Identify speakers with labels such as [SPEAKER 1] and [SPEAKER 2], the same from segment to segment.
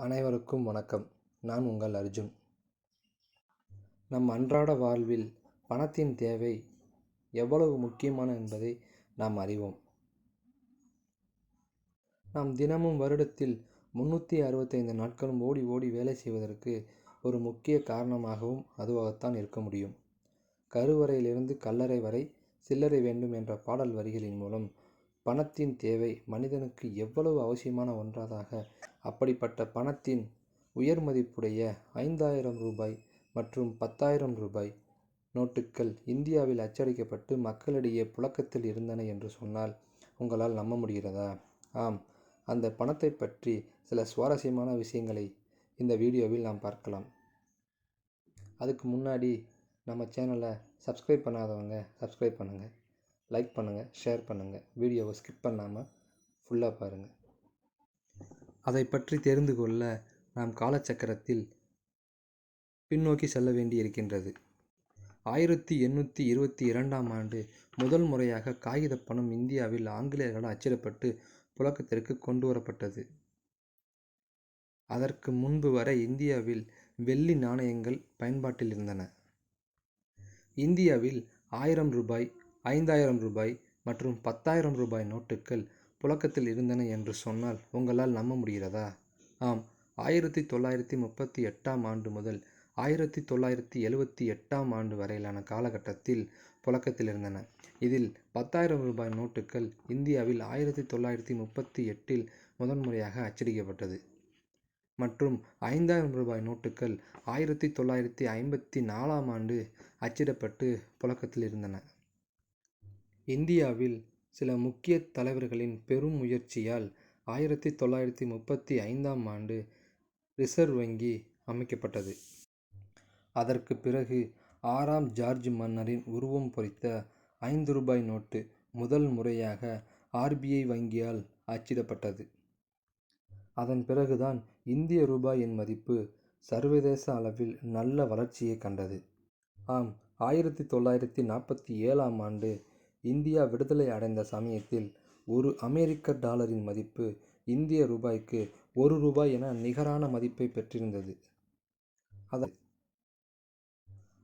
[SPEAKER 1] அனைவருக்கும் வணக்கம். நான் உங்கள் அர்ஜுன். நம் அன்றாட வாழ்வில் பணத்தின் தேவை எவ்வளவு முக்கியமான என்பதை நாம் அறிவோம். நாம் தினமும் வருடத்தில் முன்னூற்றி அறுபத்தைந்து நாட்களும் ஓடி ஓடி வேலை செய்வதற்கு ஒரு முக்கிய காரணமாகவும் அதுவாகத்தான் இருக்க முடியும். கருவறையிலிருந்து கல்லறை வரை சில்லறை வேண்டும் என்ற பாடல் வரிகளின் மூலம் பணத்தின் தேவை மனிதனுக்கு எவ்வளவு அவசியமான ஒன்றாக அப்படிப்பட்ட பணத்தின் உயர் மதிப்புடைய ஐந்தாயிரம் ரூபாய் மற்றும் பத்தாயிரம் ரூபாய் நோட்டுகள் இந்தியாவில் அச்சடிக்கப்பட்டு மக்களிடையே புழக்கத்தில் இருந்தன என்று சொன்னால் உங்களால் நம்ப முடிகிறதா? ஆம். அந்த பணத்தை பற்றி சில சுவாரஸ்யமான விஷயங்களை இந்த வீடியோவில் நாம் பார்க்கலாம். அதுக்கு முன்னாடி நம்ம சேனலை சப்ஸ்கிரைப் பண்ணாதவங்க சப்ஸ்கிரைப் பண்ணுங்கள் லைக் பண்ணுங்கள் ஷேர் பண்ணுங்கள் வீடியோவை ஸ்கிப் பண்ணாமல் ஃபுல்லாக பாருங்கள் அதை பற்றி தெரிந்து கொள்ள நாம் காலச்சக்கரத்தில் பின்னோக்கி செல்ல வேண்டியிருக்கின்றது. ஆயிரத்தி எண்ணூற்றி இருபத்தி இரண்டாம் ஆண்டு முதல் முறையாக காகித பணம் இந்தியாவில் ஆங்கிலேயர்களால் அச்சிடப்பட்டு புழக்கத்திற்கு கொண்டு வரப்பட்டது. அதற்கு முன்பு வரை இந்தியாவில் வெள்ளி நாணயங்கள் பயன்பாட்டில் இருந்தன. இந்தியாவில் ஆயிரம் ரூபாய் ஐந்தாயிரம் ரூபாய் மற்றும் பத்தாயிரம் ரூபாய் நோட்டுகள் புழக்கத்தில் இருந்தன என்று சொன்னால் உங்களால் நம்ப முடிகிறதா? ஆம். ஆயிரத்தி தொள்ளாயிரத்தி முப்பத்தி எட்டாம் ஆண்டு முதல் ஆயிரத்தி தொள்ளாயிரத்தி எழுவத்தி எட்டாம் ஆண்டு வரையிலான காலகட்டத்தில் புழக்கத்தில் இருந்தன. இதில் பத்தாயிரம் ரூபாய் நோட்டுகள் இந்தியாவில் ஆயிரத்தி தொள்ளாயிரத்தி முப்பத்தி எட்டில் முதன்முறையாக அச்சடிக்கப்பட்டது. மற்றும் ஐந்தாயிரம் ரூபாய் நோட்டுகள் ஆயிரத்தி தொள்ளாயிரத்தி ஐம்பத்தி நாலாம் ஆண்டு அச்சிடப்பட்டு புழக்கத்தில் இருந்தன. இந்தியாவில் சில முக்கிய தலைவர்களின் பெரும் முயற்சியால் ஆயிரத்தி தொள்ளாயிரத்தி முப்பத்தி ஐந்தாம் ஆண்டு ரிசர்வ் வங்கி அமைக்கப்பட்டது. அதற்கு பிறகு ஆறாம் ஜார்ஜ் மன்னரின் உருவம் பொறித்த ஐந்து ரூபாய் நோட்டு முதல் முறையாக ஆர்பிஐ வங்கியால் அச்சிடப்பட்டது. அதன் பிறகுதான் இந்திய ரூபாயின் மதிப்பு சர்வதேச அளவில் நல்ல வளர்ச்சியை கண்டது. ஆம் ஆயிரத்தி தொள்ளாயிரத்தி நாற்பத்தி ஏழாம் ஆண்டு இந்தியா விடுதலை அடைந்த சமயத்தில் ஒரு அமெரிக்க டாலரின் மதிப்பு இந்திய ரூபாய்க்கு ஒரு ரூபாய் என நிகரான மதிப்பை பெற்றிருந்தது. அத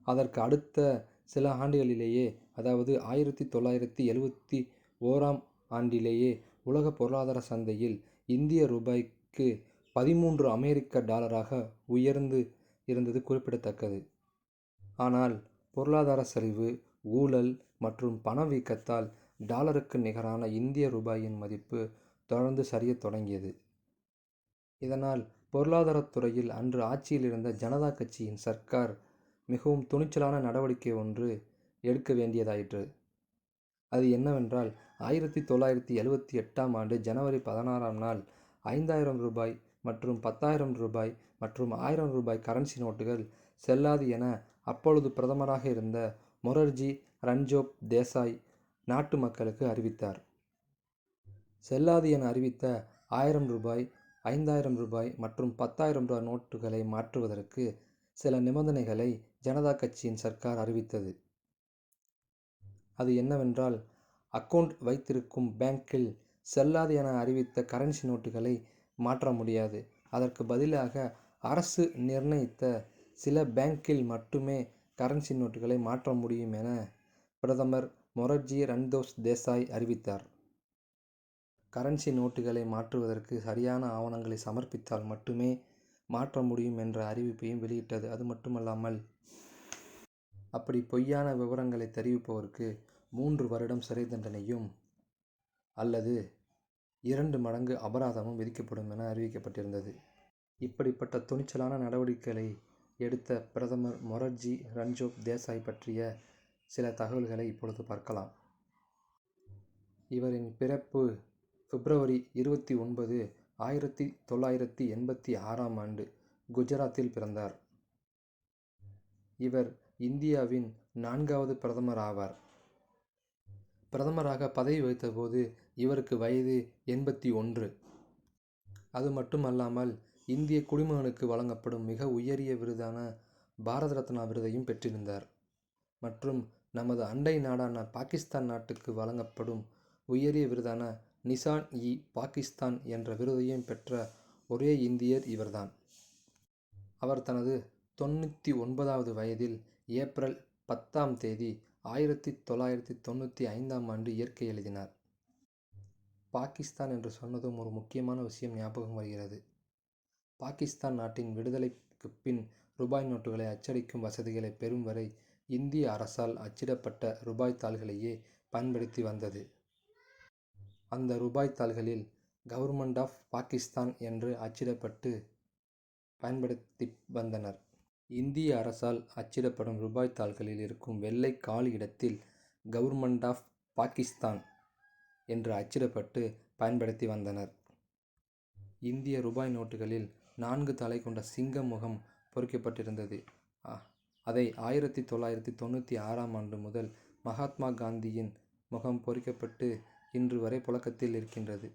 [SPEAKER 1] அதற்கு அடுத்த சில ஆண்டுகளிலேயே அதாவது ஆயிரத்தி தொள்ளாயிரத்தி எழுவத்தி ஓராம் ஆண்டிலேயே உலக பொருளாதார சந்தையில் இந்திய ரூபாய்க்கு பதிமூன்று அமெரிக்க டாலராக உயர்ந்து இருந்தது குறிப்பிடத்தக்கது. ஆனால் பொருளாதார சரிவு ஊழல் மற்றும் பணவீக்கத்தால் டாலருக்கு நிகரான இந்திய ரூபாயின் மதிப்பு தொடர்ந்து சரியத் தொடங்கியது. இதனால் பொருளாதாரத்துறையில் அன்று ஆட்சியில் இருந்த ஜனதா கட்சியின் சர்க்கார் மிகவும் துணிச்சலான நடவடிக்கை ஒன்று எடுக்க வேண்டியதாயிற்று. அது என்னவென்றால் ஆயிரத்தி தொள்ளாயிரத்தி எழுவத்தி எட்டாம் ஆண்டு ஜனவரி பதினாறாம் நாள் ஐந்தாயிரம் ரூபாய் மற்றும் பத்தாயிரம் ரூபாய் மற்றும் ஆயிரம் ரூபாய் கரன்சி நோட்டுகள் செல்லாது என அப்பொழுது பிரதமராக இருந்த மொரர்ஜி ரன்ஜோப் தேசாய் நாட்டு மக்களுக்கு அறிவித்தார். செல்லாது என அறிவித்த ஆயிரம் ரூபாய் ஐந்தாயிரம் ரூபாய் மற்றும் பத்தாயிரம் ரூபாய் நோட்டுகளை மாற்றுவதற்கு சில நிபந்தனைகளை ஜனதா கட்சியின் சர்க்கார் அறிவித்தது. அது என்னவென்றால் அக்கவுண்ட் வைத்திருக்கும் பேங்கில் செல்லாது என அறிவித்த கரன்சி நோட்டுகளை மாற்ற முடியாது. அதற்கு பதிலாக அரசு நிர்ணயித்த சில பேங்கில் மட்டுமே கரன்சி நோட்டுகளை மாற்ற முடியும் என பிரதமர் மொரர்ஜி ரன்தோஸ் தேசாய் அறிவித்தார். கரன்சி நோட்டுகளை மாற்றுவதற்கு சரியான ஆவணங்களை சமர்ப்பித்தால் மட்டுமே மாற்ற முடியும் என்ற அறிவிப்பையும் வெளியிட்டது. அது மட்டுமல்லாமல் அப்படி பொய்யான விவரங்களை தெரிவிப்பவருக்கு மூன்று வருடம் சிறை தண்டனையும் அல்லது இரண்டு மடங்கு அபராதமும் விதிக்கப்படும் என அறிவிக்கப்பட்டிருந்தது. இப்படிப்பட்ட துணிச்சலான நடவடிக்கைகளை எடுத்த பிரதமர் மொரர்ஜி ரன்ஜோப் தேசாய் பற்றிய சில தகவல்களை இப்பொழுது பார்க்கலாம். இவரின் பிறப்பு பிப்ரவரி இருபத்தி ஒன்பது ஆயிரத்தி தொள்ளாயிரத்தி எண்பத்தி ஆறாம் ஆண்டு குஜராத்தில் பிறந்தார். இவர் இந்தியாவின் நான்காவது பிரதமர் ஆவார். பிரதமராக பதவி வகித்தபோது இவருக்கு வயது எண்பத்தி ஒன்று. அது மட்டுமல்லாமல் இந்திய குடிமகனுக்கு வழங்கப்படும் மிக உயரிய விருதான பாரத ரத்னா விருதையும் பெற்றிருந்தார் மற்றும் நமது அண்டை நாடான பாகிஸ்தான் நாட்டுக்கு வழங்கப்படும் உயரிய விருதான நிசான் இ பாகிஸ்தான் என்ற விருதையும் பெற்ற ஒரே இந்தியர் இவர்தான். அவர் தனது தொண்ணூற்றி ஒன்பதாவது வயதில் ஏப்ரல் பத்தாம் தேதி ஆயிரத்தி தொள்ளாயிரத்தி தொண்ணூற்றி ஐந்தாம் ஆண்டு இயற்கை எழுதினார். பாகிஸ்தான் என்று சொன்னதும் ஒரு முக்கியமான விஷயம் ஞாபகம் வருகிறது. பாகிஸ்தான் நாட்டின் விடுதலைக்குப் பின் ரூபாய் நோட்டுகளை அச்சடிக்கும் வசதிகளை பெறும் வரை இந்திய அரசால் அச்சிடப்பட்ட ரூபாய் தாள்களையே பயன்படுத்தி வந்தது. அந்த ரூபாய் தாள்களில் கவர்மெண்ட் ஆஃப் பாகிஸ்தான் என்று அச்சிடப்பட்டு பயன்படுத்தி வந்தனர். இந்திய அரசால் அச்சிடப்படும் ரூபாய் தாள்களில் இருக்கும் வெள்ளை காலி இடத்தில் கவர்மெண்ட் ஆஃப் பாகிஸ்தான் என்று அச்சிடப்பட்டு பயன்படுத்தி வந்தனர். இந்திய ரூபாய் நோட்டுகளில் நான்கு தலை கொண்ட சிங்கம் முகம் பொறிக்கப்பட்டிருந்தது. அதை ஆயிரத்தி தொள்ளாயிரத்தி தொண்ணூற்றி ஆறாம் ஆண்டு முதல் மகாத்மா காந்தியின் முகம் பொறிக்கப்பட்டு இன்று வரை புழக்கத்தில் இருக்கின்றது.